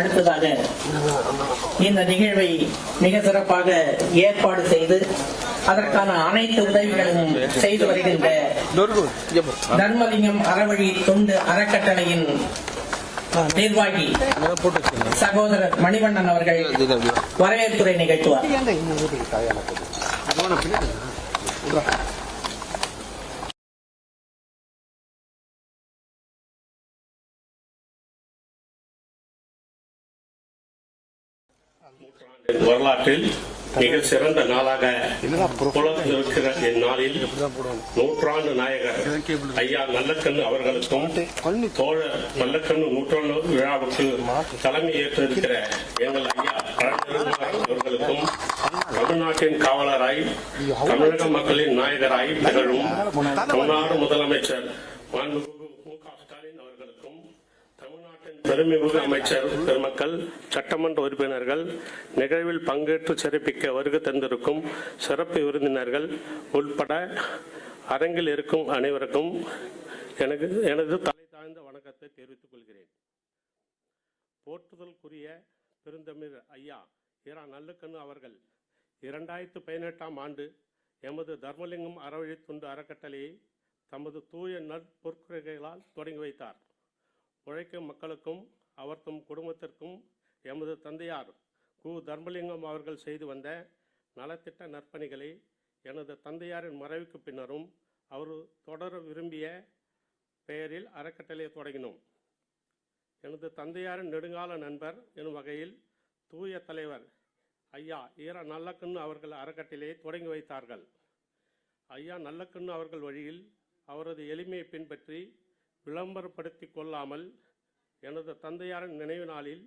அடுத்ததாக இந்த நிகழ்வை மிக சிறப்பாக ஏற்பாடு செய்து அதற்கான அனைத்து உதவிகளும் செய்து வருகின்ற தர்மலிங்கம் அறவழி தொண்டு அறக்கட்டளையின் நிர்வாகி சகோதரர் மணிவண்ணன் அவர்கள் வரவேற்புரை நிகழ்த்துவார். வரலாற்றில் மிக சிறந்த நாளாக புலத்திருக்கிற இந்நாளில் நூற்றாண்டு நாயகர் ஐயா நல்லக்கண்ணு அவர்களுக்கும் தோழர் நல்லக்கண்ணு நூற்றாண்டு விழாவுக்கு தலைமை ஏற்றிருக்கிற எங்கள் ஐயா அவர்களுக்கும் தமிழ்நாட்டின் காவலராய் தமிழக மக்களின் நாயகராய் திகழும் தமிழ்நாடு முதலமைச்சர் மாண்புமிகு மு க ஸ்டாலின் அவர்களுக்கும் தமிழ்நாட்டின் பெருமைமிகு அமைச்சர் பெருமக்கள் சட்டமன்ற உறுப்பினர்கள் நிகழ்வில் பங்கேற்று சிறப்பிக்க வருகை தந்திருக்கும் சிறப்பு விருந்தினர்கள் உட்பட அரங்கில் இருக்கும் அனைவருக்கும் எனக்கு எனது தலை தாழ்ந்த வணக்கத்தை தெரிவித்துக் கொள்கிறேன். போற்றுதலுக்குரிய பெருந்தமிழ் ஐயா இரா நல்லுக்கண்ணு அவர்கள் இரண்டாயிரத்து பதினெட்டாம் ஆண்டு எமது தர்மலிங்கம் அறவழித்துண்டு அறக்கட்டளையை தமது தூய நற்பொற்குறைகளால் தொடங்கி வைத்தார். உழைக்கும் மக்களுக்கும் அவர்தம் குடும்பத்திற்கும் எமது தந்தையார் கு. தர்மலிங்கம் அவர்கள் செய்து வந்த நலத்திட்ட நற்பணிகளை எனது தந்தையாரின் மறைவுக்கு பின்னரும் அவர் தொடர விரும்பிய பெயரில் அறக்கட்டளையை தொடங்கினோம். எனது தந்தையாரின் நெடுங்கால நண்பர் எனும் வகையில் தூய தலைவர் ஐயா ஈர நல்லக்கண்ணு அவர்கள் அறக்கட்டளையை தொடங்கி வைத்தார்கள். ஐயா நல்லக்கண்ணு அவர்கள் வழியில் அவரது எளிமையை பின்பற்றி விளம்பரப்படுத்தி கொள்ளாமல் எனது தந்தையாரின் நினைவு நாளில்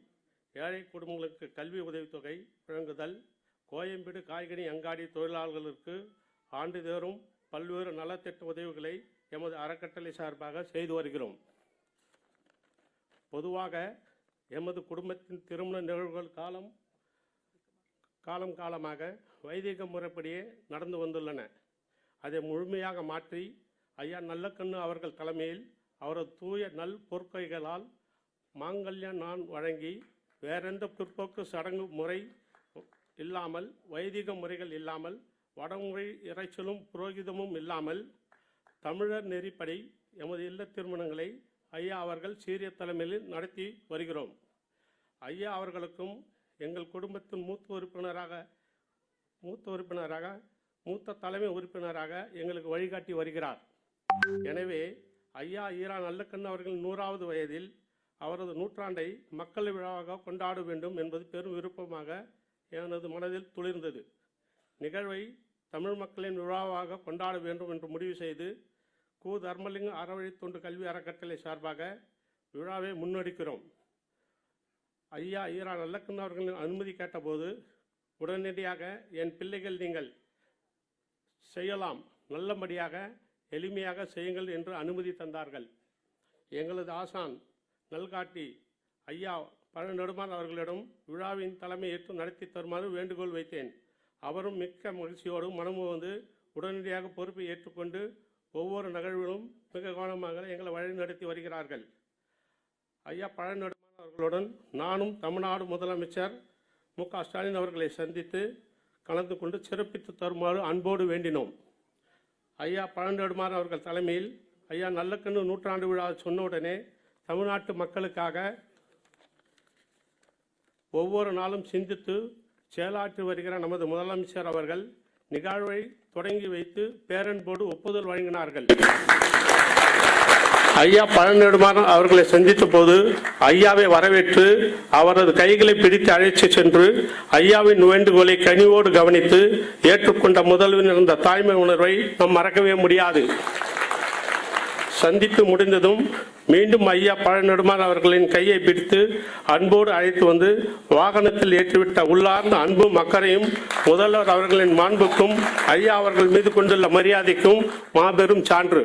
ஏழை குடும்பங்களுக்கு கல்வி உதவித்தொகை வழங்குதல் கோயம்பேடு காய்கனி அங்காடி தொழிலாளர்களுக்கு ஆண்டுதோறும் பல்வேறு நலத்திட்ட உதவிகளை எமது அறக்கட்டளை சார்பாக செய்து வருகிறோம். பொதுவாக எமது குடும்பத்தின் திருமண நிகழ்வுகள் காலம் காலம் காலமாக வைதிக முறைப்படியே நடந்து வந்துள்ளன. அதை முழுமையாக மாற்றி ஐயா நல்லக்கண்ணு அவர்கள் தலைமையில் அவரது தூய நல் பொற்கைகளால் மாங்கல்யம் நான் வழங்கி வேறெந்த பிற்போக்கு சடங்கு முறை இல்லாமல் வைதிக முறைகள் இல்லாமல் வடமுறை இறைச்சலும் புரோகிதமும் இல்லாமல் தமிழர் நெறிப்படி எமது இல்ல திருமணங்களை ஐயா அவர்கள் சீரிய தலைமையில் நடத்தி வருகிறோம். ஐயா அவர்களுக்கும் எங்கள் குடும்பத்தின் மூத்த உறுப்பினராக மூத்த உறுப்பினராக மூத்த தலைமை உறுப்பினராக எங்களுக்கு வழிகாட்டி வருகிறார். எனவே ஐயா ஈரா நல்லக்கண்ணு அவர்கள் நூறாவது வயதில் அவரது நூற்றாண்டை மக்கள் விழாவாக கொண்டாட வேண்டும் என்பது பெரும் விருப்பமாக எனது மனதில் துளிர்ந்தது. நிகழ்வை தமிழ் மக்களின் விழாவாக கொண்டாட வேண்டும் என்று முடிவு செய்து கு. தர்மலிங்க அறவழி தொண்டு கல்வி அறக்கட்டளை சார்பாக விழாவை முன்னெடுக்கிறோம். ஐயா ஈரா நல்லக்கண்ணு அவர்களின் அனுமதி கேட்டபோது உடனடியாக என் பிள்ளைகள் நீங்கள் செய்யலாம். நல்லபடியாக எளிமையாக செய்யுங்கள் என்று அனுமதி தந்தார்கள். எங்களது ஆசான் நல்காட்டி ஐயா பழநெடுமான் அவர்களிடம் விழாவின் தலைமை ஏற்று நடத்தி தருமாறு வேண்டுகோள் வைத்தேன். அவரும் மிக்க மகிழ்ச்சியோடும் மனமும் வந்து உடனடியாக பொறுப்பை ஏற்றுக்கொண்டு ஒவ்வொரு நிகழ்விலும் மிக கவனமாக எங்களை வழிநடத்தி வருகிறார்கள். ஐயா பழநெடுமான் அவர்களுடன் நானும் தமிழ்நாடு முதலமைச்சர் மு க ஸ்டாலின் அவர்களை சந்தித்து கலந்து கொண்டு சிறப்பித்து தருமாறு அன்போடு வேண்டினோம். ஐயா பழநெடுமாறன் அவர்கள் தலைமையில் ஐயா நல்லக்கண்ணு நூற்றாண்டு விழா சொன்ன உடனே தமிழ்நாட்டு மக்களுக்காக ஒவ்வொரு நாளும் சிந்தித்து செயலாற்றி வருகிற நமது முதலமைச்சர் அவர்கள் நிகழ்வை தொடங்கி வைத்து பேரன்போடு ஒப்புதல் வழங்கினார்கள். ஐயா பழநெடுமாறன் அவர்களை சந்தித்த போது ஐயாவை வரவேற்று அவரது கைகளை பிடித்து அழைத்து சென்று ஐயாவின் வேண்டுகோளை கனிவோடு கவனித்து ஏற்றுக்கொண்ட முதல்வன் இருந்த தாய்மை உணர்வை நாம் மறக்கவே முடியாது. சந்தித்து முடிந்ததும் மீண்டும் ஐயா பழநெடுமான் அவர்களின் கையை பிடித்து அன்போடு அழைத்து வந்து வாகனத்தில் ஏற்றிவிட்ட உள்ளார்ந்த அன்பும் அக்கறையும் முதல்வர் அவர்களின் மாண்புக்கும் ஐயா அவர்கள் மீது கொண்டுள்ள மரியாதைக்கும் மாபெரும் சான்று.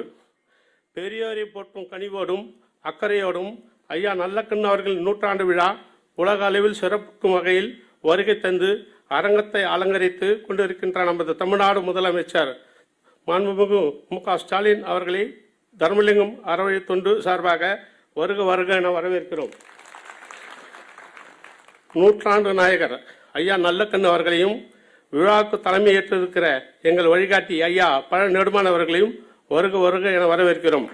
பெரியோரை போற்றும் கனிவோடும் அக்கறையோடும் ஐயா நல்லக்கண்ணு அவர்களின் நூற்றாண்டு விழா உலக அளவில் சிறப்புக்கும் வகையில் வருகை தந்து அரங்கத்தை அலங்கரித்து கொண்டிருக்கின்ற நமது தமிழ்நாடு முதலமைச்சர் மாண்புமிகு மு க ஸ்டாலின் அவர்களை தர்மலிங்கம் அறவழி தொண்டு சார்பாக வருக வருக என வரவேற்கிறோம். நூற்றாண்டு நாயகர் ஐயா நல்லக்கண்ணு அவர்களையும் விழாவுக்கு தலைமையேற்றிருக்கிற எங்கள் வழிகாட்டி ஐயா பழ நெடுமானவர்களையும் அவர்களையும் வருக வருக என வரவேற்கிறோம்.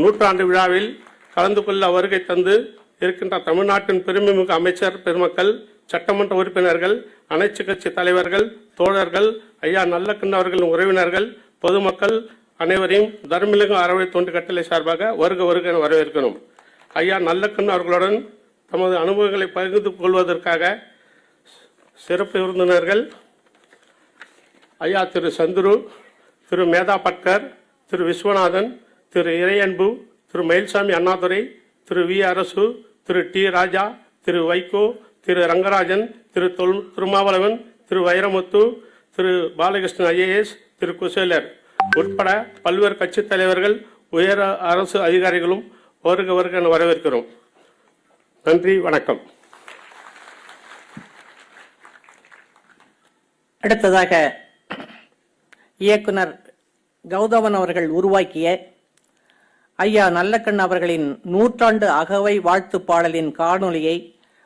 நூற்றாண்டு விழாவில் கலந்து கொள்ள வருகை தந்து இருக்கின்ற தமிழ்நாட்டின் பெருமைமிகு அமைச்சர் பெருமக்கள் சட்டமன்ற உறுப்பினர்கள் அனைத்து கட்சி தலைவர்கள் தோழர்கள் ஐயா நல்லக்கண்ணு அவர்களின் உறவினர்கள் பொதுமக்கள் அனைவரையும் தர்மலிங்கம் அறவை தொண்டு கட்டளை சார்பாக வருக வருக என வரவேற்கிறோம். ஐயா நல்லக்கண்ணு அவர்களுடன் தமது அனுபவங்களை பகிர்ந்து கொள்வதற்காக சிறப்பு விருந்தினர்கள் ஐயா Thiru Chandru Thiru Medha Patkar Thiru Viswanathan Thiru Iraianbu Thiru Mayilsamy Annadurai Thiru V Arasu Thiru T Raja Thiru Vaiko Thiru Rangarajan Thiru Thol Thirumavalavan Thiru Vairamuthu Thiru Balakrishnan IAS Thiru Kuselar. உட்பட பல்வேறு கட்சித் தலைவர்கள் உயர் அரசு அதிகாரிகளும் வருக வருக என வரவேற்கிறோம். நன்றி வணக்கம். அடுத்ததாக இயக்குனர் கௌதமன் அவர்கள் உருவாக்கிய ஐயா நல்லக்கண் அவர்களின் நூற்றாண்டு அகவை வாழ்த்து பாடலின் காணொளியை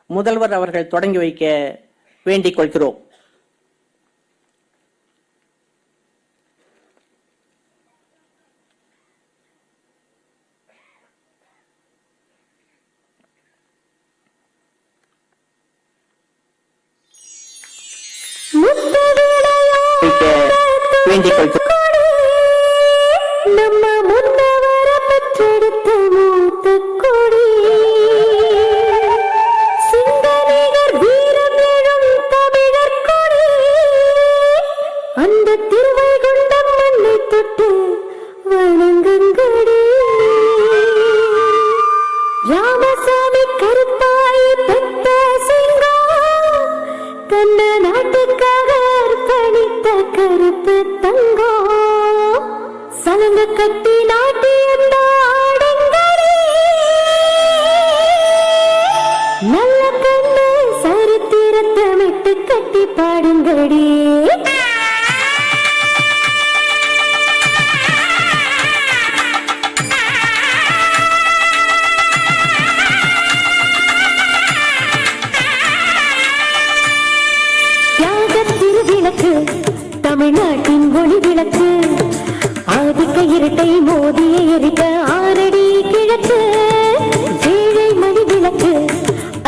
முதல்வர் அவர்கள் தொடங்கி வைக்க வேண்டிக் கொள்கிறோம். வேண்டிக் கொள்கிறோம்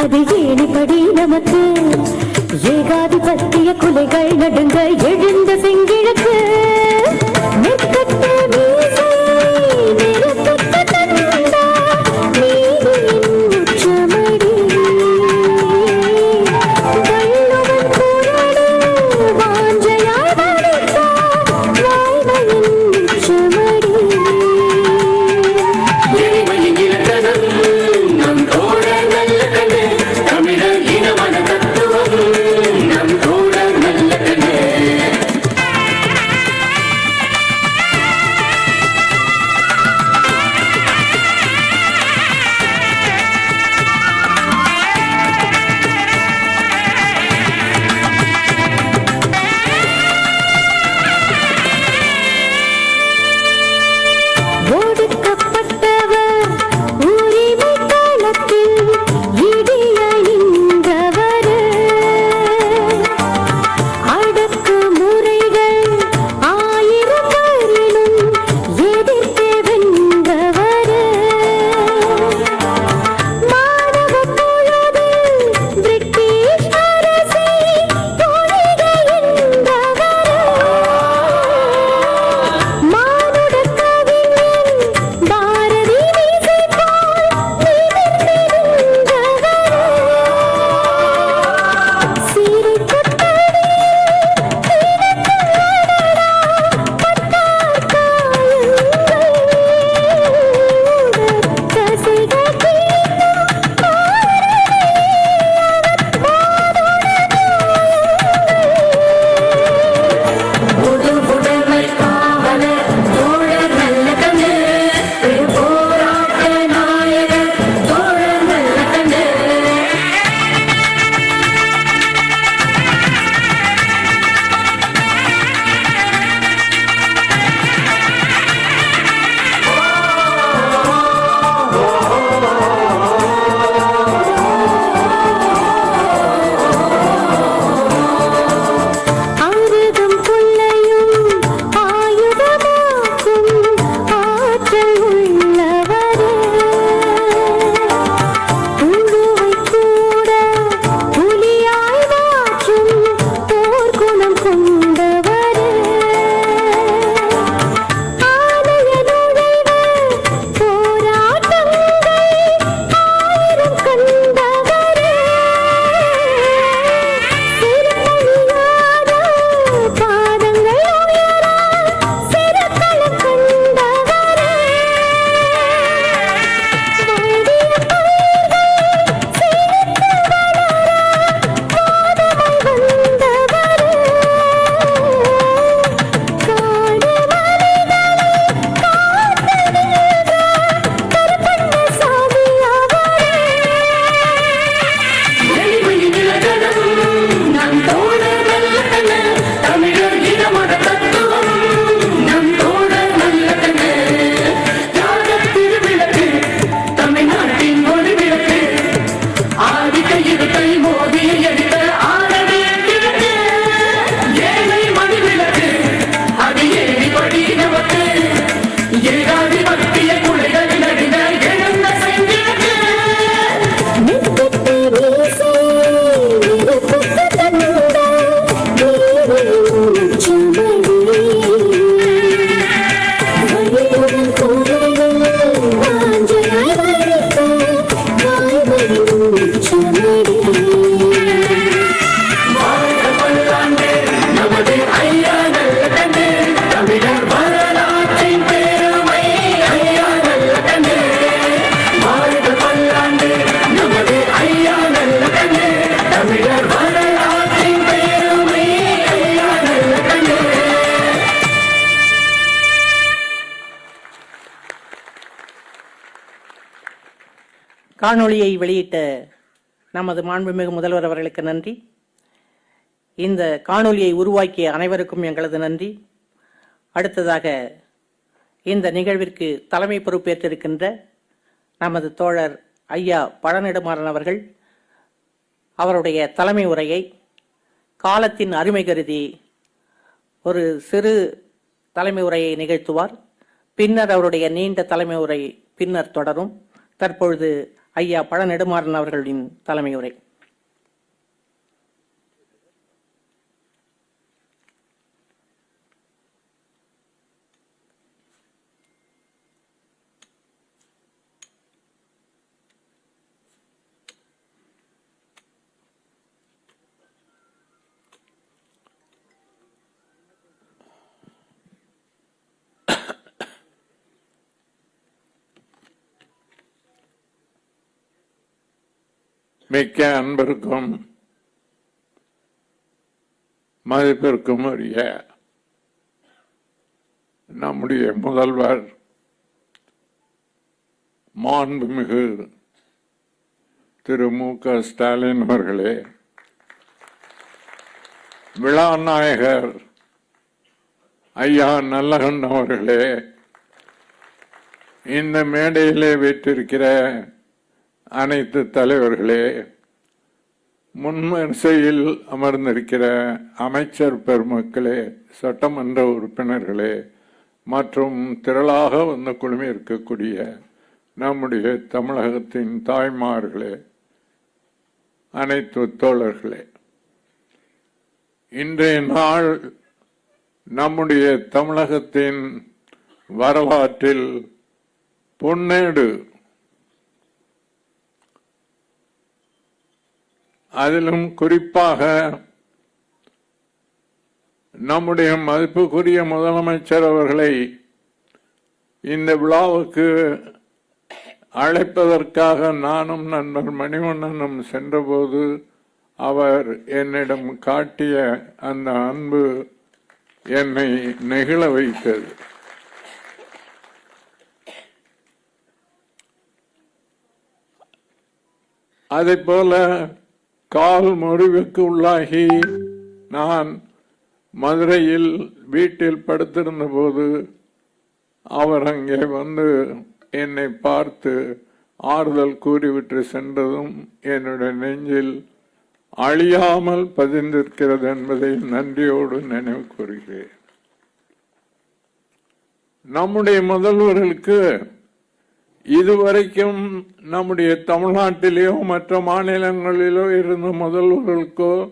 அது ஏணிப்படி நமக்கு. ஏகாதிபத்திய குலைகள் நடுங்க எழுந்த செங்கிழக்கு. காணொளியை வெளியிட்ட நமது மாண்புமிகு முதல்வர் அவர்களுக்கு நன்றி. இந்த காணொளியை உருவாக்கிய அனைவருக்கும் எங்களது நன்றி. அடுத்ததாக இந்த நிகழ்விற்கு தலைமை பொறுப்பேற்றிருக்கின்ற நமது தோழர் ஐயா பழநெடுமாறன் அவர்கள் அவருடைய தலைமை உரையை காலத்தின் அருமை கருதி ஒரு சிறு தலைமை உரையை நிகழ்த்துவார். பின்னர் அவருடைய நீண்ட தலைமை உரை பின்னர் தொடரும். தற்பொழுது ஐயா பழநெடுமாறன் அவர்களின் தலைமை உரை மிக்க அன்பிற்கும் மதிப்பிற்கும் உரிய நம்முடைய முதல்வர் மாண்புமிகு திரு மு க. ஸ்டாலின் அவர்களே விழாநாயகர் ஐயா நல்லகன் அவர்களே இந்த மேடையிலே வைத்திருக்கிற அனைத்து தலைவர்களே முன்வரிசையில் அமர்ந்திருக்கிற அமைச்சர் பெருமக்களே சட்டமன்ற உறுப்பினர்களே மற்றும் திரளாக வந்து குழுமி இருக்கக்கூடிய நம்முடைய தமிழகத்தின் தாய்மார்களே அனைத்து தோழர்களே. இன்றைய நாள் நம்முடைய தமிழகத்தின் வரலாற்றில் பொன்னேடு அதிலும் குறிப்பாக நம்முடைய மதிப்புக்குரிய முதலமைச்சர் அவர்களை இந்த விழாவுக்கு அழைப்பதற்காக நானும் நண்பர் மணிவண்ணனும் சென்றபோது அவர் என்னிடம் காட்டிய அந்த அன்பு என்னை நெகிழ வைத்தது. அதே போல கால் முறிவுக்கு உள்ளாகி நான் மதுரையில் வீட்டில் படுத்திருந்த போது அவர் அங்கே வந்து என்னை பார்த்து ஆறுதல் கூறிவிட்டு சென்றதும் என்னுடைய நெஞ்சில் அழியாமல் பதிந்திருக்கிறது என்பதை நன்றியோடு நினைவு கூறுகிறேன். நம்முடைய முதல்வர்களுக்கு இதுவரைக்கும் நம்முடைய தமிழ்நாட்டிலேயோ மற்ற மாநிலங்களிலோ இருந்த முதல்வர்களுக்கோ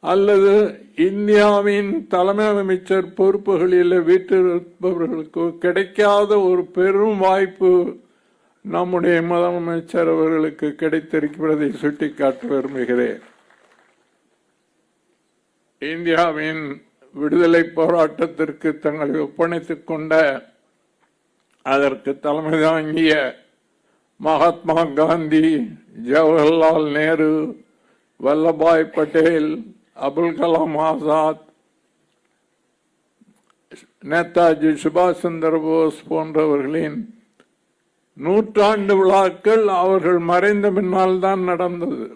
அல்லது இந்தியாவின் தலைமை அமைச்சர் பொறுப்புகளில் வீட்டிருப்பவர்களுக்கோ கிடைக்காத ஒரு பெரும் வாய்ப்பு நம்முடைய முதலமைச்சர் அவர்களுக்கு கிடைத்திருக்கிறதை சுட்டிக்காட்ட விரும்புகிறேன். இந்தியாவின் விடுதலை போராட்டத்திற்கு தங்களை ஒப்படைத்துக் கொண்ட அதற்கு தலைமை தாங்கிய மகாத்மா காந்தி ஜவஹர்லால் நேரு வல்லபாய் பட்டேல் அபுல் கலாம் ஆசாத் நேதாஜி சுபாஷ் சந்திர போஸ் போன்றவர்களின் நூற்றாண்டு விழாக்கள் அவர்கள் மறைந்த பின்னால் தான் நடந்தது.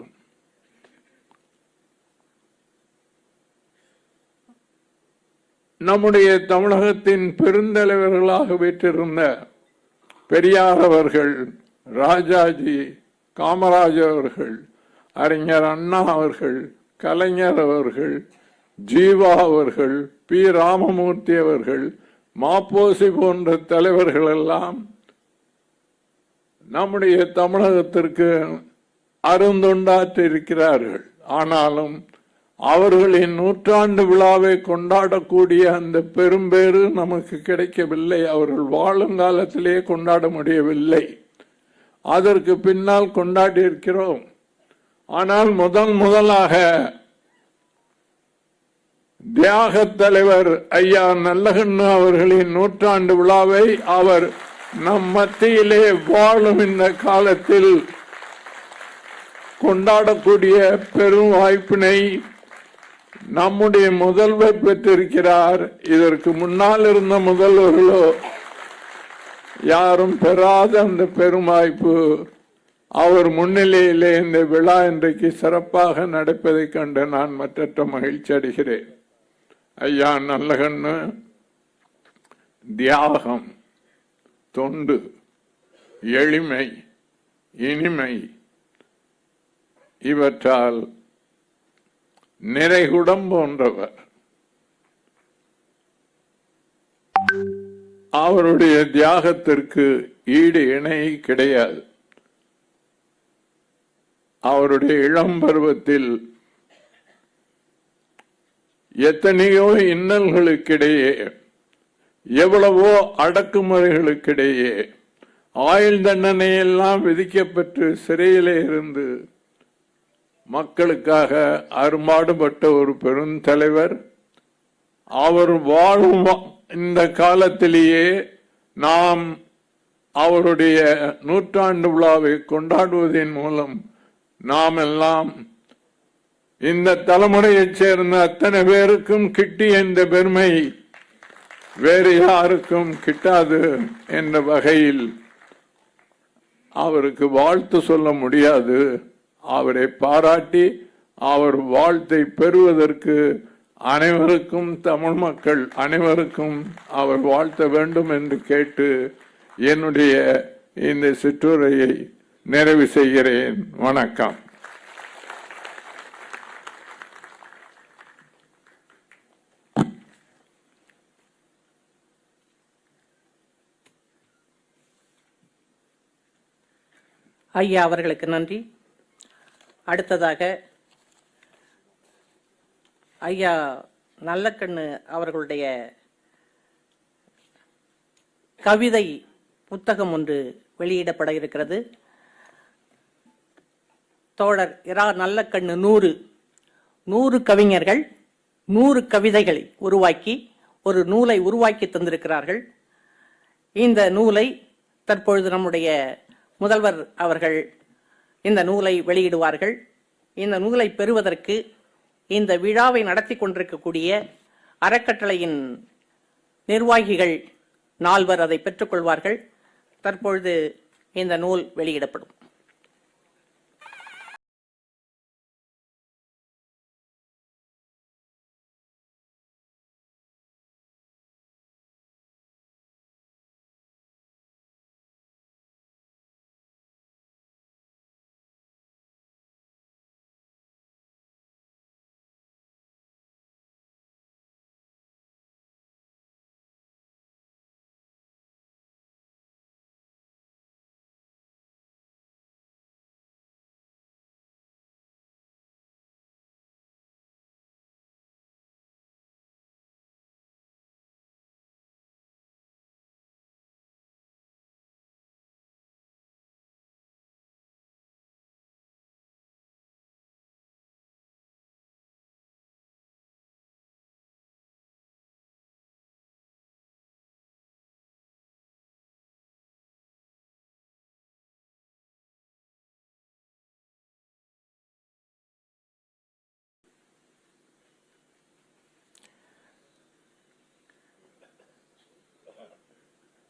நம்முடைய தமிழகத்தின் பெருந்தலைவர்களாக பெற்றிருந்த பெரியார் அவர்கள் ராஜாஜி காமராஜர் அவர்கள் அறிஞர் அண்ணா அவர்கள் கலைஞர் அவர்கள் ஜீவா அவர்கள் பி. ராமமூர்த்தி அவர்கள் மாப்போசி போன்ற தலைவர்கள் எல்லாம் நம்முடைய தமிழகத்திற்கு அருந்தொண்டாற்றி இருக்கிறார்கள் ஆனாலும் அவர்களின் நூற்றாண்டு விழாவை கொண்டாடக்கூடிய அந்த பெரும்பேறு நமக்கு கிடைக்கவில்லை. அவர்கள் வாழும் காலத்திலேயே கொண்டாட முடியவில்லை. அதற்கு பின்னால் கொண்டாடி இருக்கிறோம் ஆனால் முதன் முதலாக தியாக தலைவர் ஐயா நல்லகண்ணு அவர்களின் நூற்றாண்டு விழாவை அவர் நம் மத்தியிலே வாழும் இந்த காலத்தில் கொண்டாடக்கூடிய பெரும் வாய்ப்பினை நம்முடைய முதல்வர் பெற்றிருக்கிறார். இதற்கு முன்னால் இருந்த முதல்வர்களோ யாரும் பெறாத அந்த பெருமாய்ப்பு அவர் முன்னிலையிலே இந்த விழா இன்றைக்கு சிறப்பாக நடப்பதைக் கண்டு நான் மற்றற்ற மகிழ்ச்சி அடைகிறேன். ஐயா நல்லகண்ணு தியாகம் தொண்டு எளிமை இனிமை இவற்றால் நிறைகுடம் போன்றவர். அவருடைய தியாகத்திற்கு ஈடு இணை கிடையாது. அவருடைய இளம் பருவத்தில் எத்தனையோ இன்னல்களுக்கிடையே எவ்வளவோ அடக்குமுறைகளுக்கிடையே ஆயுள் தண்டனை எல்லாம் விதிக்கப்பட்டு சிறையிலே இருந்து மக்களுக்காக அரும்பாடுபட்ட ஒரு பெருந்தலைவர் அவர் வாழும் இந்த காலத்திலேயே நாம் அவருடைய நூற்றாண்டு விழாவை கொண்டாடுவதன் மூலம் நாம் எல்லாம் இந்த தலைமுறையைச் சேர்ந்த அத்தனை பேருக்கும் கிட்டி இந்த பெருமை வேறு யாருக்கும் கிட்டாது என்ற வகையில் அவருக்கு வாழ்த்து சொல்ல முடியாது. அவரை பாராட்டி அவர் வாழ்த்தை பெறுவதற்கு அனைவருக்கும் தமிழ் மக்கள் அனைவருக்கும் அவர் வாழ்த்த வேண்டும் என்று கேட்டு என்னுடைய இந்த சிற்றுரையை நிறைவு செய்கிறேன். வணக்கம். ஐயா அவர்களுக்கு நன்றி. அடுத்ததாக ஐயா நல்லக்கண்ணு அவர்களுடைய கவிதை புத்தகம் ஒன்று வெளியிடப்பட இருக்கிறது. தோழர் இரா நல்லக்கண்ணு நூறு. நூறு கவிஞர்கள் நூறு கவிதைகளை உருவாக்கி ஒரு நூலை உருவாக்கி தந்திருக்கிறார்கள். இந்த நூலை தற்பொழுது நம்முடைய முதல்வர் அவர்கள் இந்த நூலை வெளியிடுவார்கள். இந்த நூலை பெறுவதற்கு இந்த விழாவை நடத்தி கொண்டிருக்கக்கூடிய அறக்கட்டளையின் நிர்வாகிகள் நால்வர் அதை பெற்றுக்கொள்வார்கள் தற்பொழுது இந்த நூல் வெளியிடப்படும்.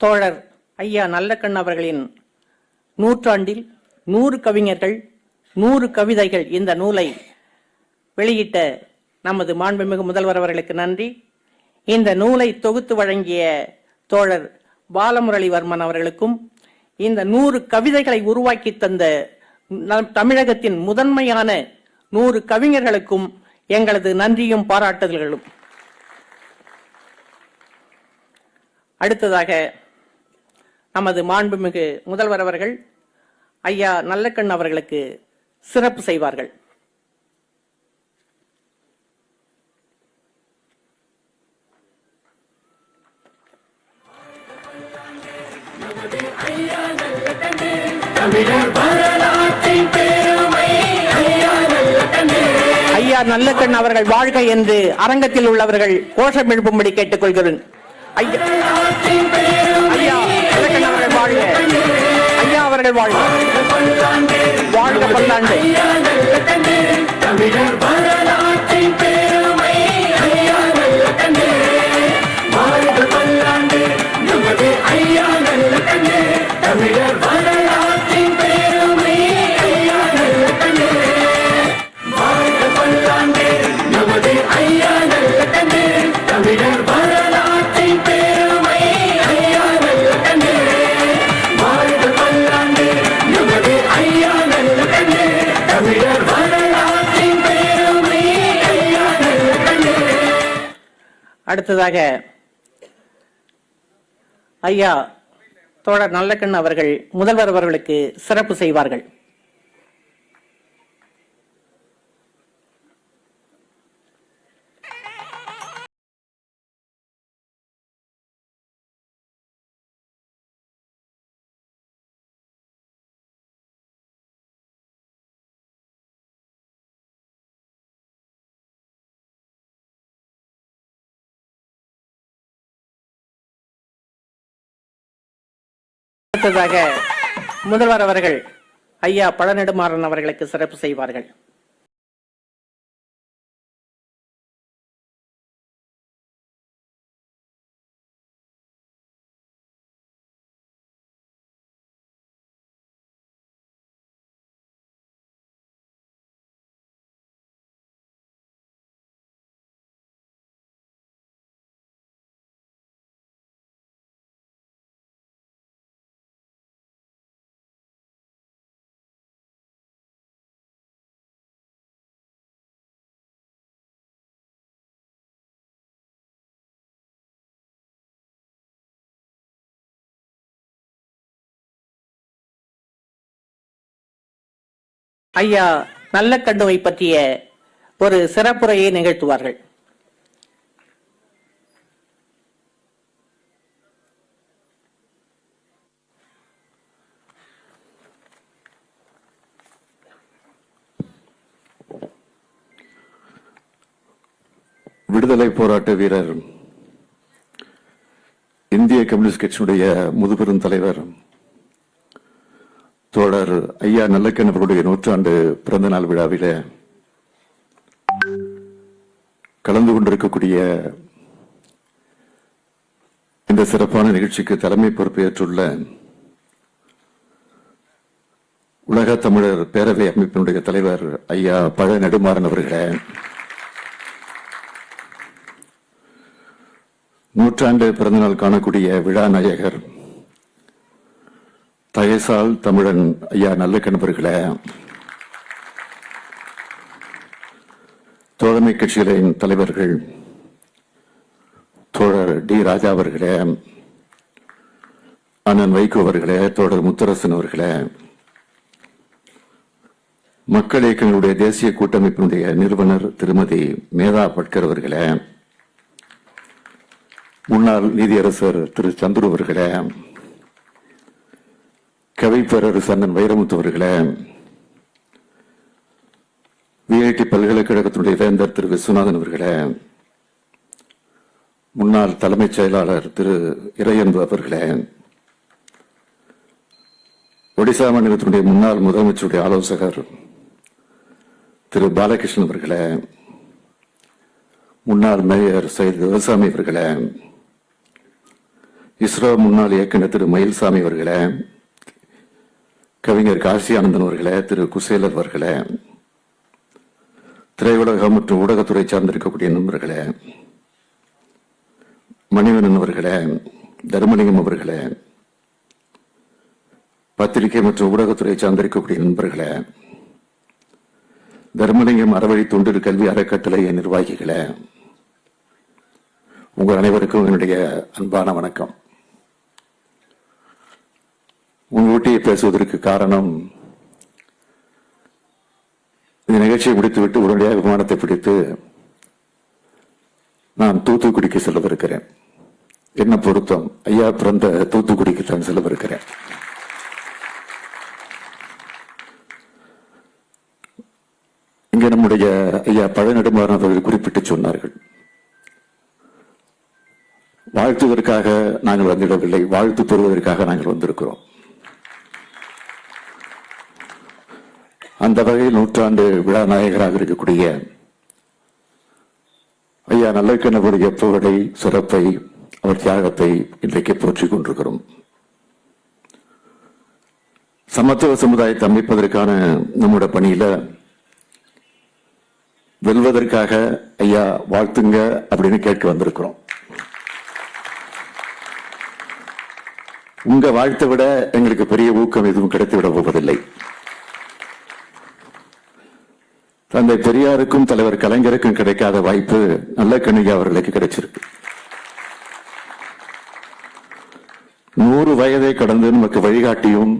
தோழர் ஐயா நல்லக்கண் அவர்களின் நூற்றாண்டில் நூறு கவிஞர்கள் நூறு கவிதைகள் இந்த நூலை வெளியிட்ட நமது மாண்புமிகு முதல்வர் அவர்களுக்கு நன்றி. இந்த நூலை தொகுத்து வழங்கிய தோழர் பாலமுரளிவர்மன் அவர்களுக்கும் இந்த நூறு கவிதைகளை உருவாக்கி தந்த தமிழகத்தின் முதன்மையான நூறு கவிஞர்களுக்கும் எங்களது நன்றியும் பாராட்டுதல்களும். அடுத்ததாக நமது மாண்புமிகு முதல்வர் அவர்கள் ஐயா நல்லக்கண் அவர்களுக்கு சிறப்பு செய்வார்கள். ஐயா நல்லக்கண் அவர்கள் வாழ்க என்று அரங்கத்தில் உள்ளவர்கள் கோஷம் எழுப்பும்படி கேட்டுக்கொள்கிறேன் ஐயா பல்லாண்டு வாழ்க. வாழ்க பல்லாண்டு. அடுத்ததாக ஐயா தோழர் நல்லக்கண் அவர்கள் முதல்வர் அவர்களுக்கு சிறப்பு செய்வார்கள். அடுத்ததாக முதல்வர் அவர்கள் ஐயா பழநெடுமாறன் அவர்களுக்கு சிறப்பு செய்வார்கள். ஐயா நல்ல நல்லக்கண்ணுவை பற்றிய ஒரு சிறப்புரையை நிகழ்த்துவார்கள். விடுதலை போராட்ட வீரர் இந்திய கம்யூனிஸ்ட் கட்சியினுடைய முதுபெரும் தலைவர் தோழர் ஐயா நல்லக்கண் அவர்களுடைய நூற்றாண்டு பிறந்த நாள் விழாவில கலந்து கொண்டிருக்கக்கூடிய இந்த சிறப்பான நிகழ்ச்சிக்கு தலைமை பொறுப்பேற்றுள்ள உலக தமிழர் பேரவை அமைப்பினுடைய தலைவர் ஐயா பழ நெடுமாறன் அவர்களே நூற்றாண்டு பிறந்தநாள் காணக்கூடிய விழா நாயகர் தகைசால் தமிழன் ஐயா நல்ல கணவர்களே தோழமை கட்சிகளின் தலைவர்கள் தோழர் டி ராஜா அவர்களே அண்ணன் வைகோ அவர்களே தோழர் முத்தரசன் அவர்களே மக்கள் இயக்கங்களுடைய தேசிய கூட்டமைப்பினுடைய நிறுவனர் திருமதி மேதா பட்கர் அவர்களே முன்னாள் நீதியரசர் திரு சந்துரு அவர்களே கவிப்பேரரசு அண்ணன் வைரமுத்து அவர்களே விஐடி பல்கலைக்கழகத்தினுடைய வேந்தர் திரு விஸ்வநாதன் அவர்களே முன்னாள் தலைமைச் செயலாளர் திரு இறையன்பு அவர்களே ஒடிசா மாநிலத்தினுடைய முன்னாள் முதலமைச்சருடைய ஆலோசகர் திரு பாலகிருஷ்ணன் அவர்களே முன்னாள் மேயர் சையத் விவசாமி அவர்களே இஸ்ரோ முன்னாள் இயக்குநர் திரு மயில்சாமி அவர்களே கவிஞர் காசி ஆனந்தன் அவர்களே திரு குசேலர் அவர்களே திரையுலகம் மற்றும் ஊடகத்துறை சார்ந்திருக்கக்கூடிய நண்பர்களே மணிவனன் அவர்களே தர்மலிங்கம் அவர்களே பத்திரிகை மற்றும் ஊடகத்துறை சார்ந்திருக்கக்கூடிய நண்பர்களே தர்மலிங்கம் அறவழி தொண்டு கல்வி அறக்கட்டளை நிர்வாகிகளே உங்கள் அனைவருக்கும் என்னுடைய அன்பான வணக்கம். முன்கூட்டியே பேசுவதற்கு காரணம் இந்த நிகழ்ச்சியை முடித்துவிட்டு உடனடியாக விமானத்தை பிடித்து நான் தூத்துக்குடிக்கு செல்லவிருக்கிறேன். என்ன பொருத்தம்? ஐயா பிறந்த தூத்துக்குடிக்கு தான் செல்லவிருக்கிறேன். இங்கே நம்முடைய ஐயா பழநெடுமாறன் அவர்கள் குறிப்பிட்டு சொன்னார்கள். வாழ்த்துவதற்காக நாங்கள் வந்திடவில்லை வாழ்த்து பெறுவதற்காக நாங்கள் வந்திருக்கிறோம். அந்த வகையில் நூற்றாண்டு விழா நாயகராக இருக்கக்கூடிய ஐயா நல்லக்கண்ணபுடைய புகழை சிறப்பை அவர் தியாகத்தை இன்றைக்கு போற்றிக் கொண்டிருக்கிறோம். சமத்துவ சமுதாயத்தை அமைப்பதற்கான நம்முடைய பணியில வெல்வதற்காக ஐயா வாழ்த்துங்க அப்படின்னு கேட்க வந்திருக்கிறோம். உங்க வாழ்த்தை விட எங்களுக்கு பெரிய ஊக்கம் எதுவும் கிடைத்து விட போவதில்லை. தந்தை பெரியாருக்கும் தலைவர் கலைஞருக்கும் கிடைக்காத வாய்ப்பு நல்ல கணிகா அவர்களுக்கு கிடைச்சிருக்கு. நூறு வயதை கடந்து நமக்கு வழிகாட்டியும்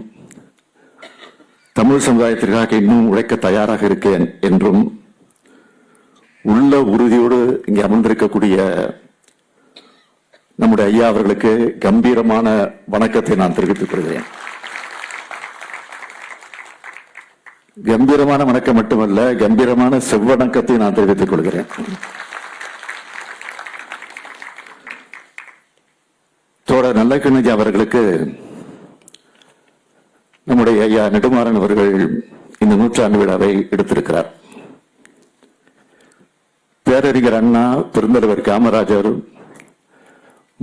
தமிழ் சமுதாயத்திற்காக இன்னும் உழைக்க தயாராக இருக்கேன் என்றும் உள்ள உறுதியோடு இங்கே அமர்ந்திருக்கக்கூடிய நம்முடைய ஐயா அவர்களுக்கு கம்பீரமான வணக்கத்தை நான் தெரிவித்துக் கொள்கிறேன். கம்பீரமான வணக்கம் மட்டுமல்ல கம்பீரமான செவ்வணக்கத்தை நான் தெரிவித்துக் கொள்கிறேன். தோழர் நல்லக்கண்ணஜி அவர்களுக்கு நம்முடைய ஐயா நெடுமாறன் அவர்கள் இந்த நூற்றாண்டு விழாவை எடுத்திருக்கிறார். பேரறிஞர் அண்ணா பெருந்தலைவர் காமராஜர்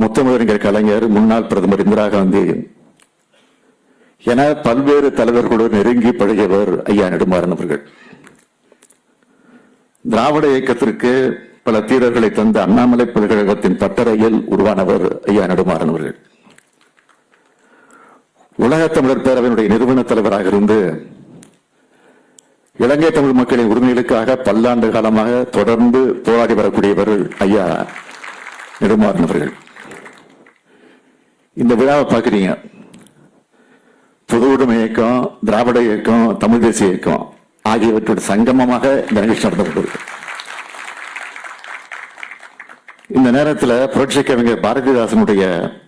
முத்தமிழறிஞர் கலைஞர் முன்னாள் பிரதமர் இந்திரா காந்தி என பல்வேறு தலைவர்களுடன் நெருங்கி பழகியவர் ஐயா நெடுமாறன் அவர்கள். திராவிட இயக்கத்திற்கு பல தீரர்களை தந்த அண்ணாமலை பல்கழகத்தின் பட்டறையில் உருவானவர் ஐயா நெடுமாறன் அவர்கள். உலகத் தமிழர் பேரவையினுடைய நிறுவன தலைவராக இருந்து இலங்கை தமிழ் மக்களின் உரிமைகளுக்காக பல்லாண்டு காலமாக தொடர்ந்து போராடி வரக்கூடியவர் ஐயா நெடுமாறன் அவர்கள். இந்த விழாவை பார்க்குறீங்க. புது உடைமை இயக்கம் திராவிட இயக்கம் தமிழ் தேசிய இயக்கம் ஆகியவற்றோட சங்கமமாக இந்த நிகழ்ச்சி நடத்தப்பட்டது. இந்த நேரத்தில் புரட்சி கவிஞர் பாரதிதாசனுடைய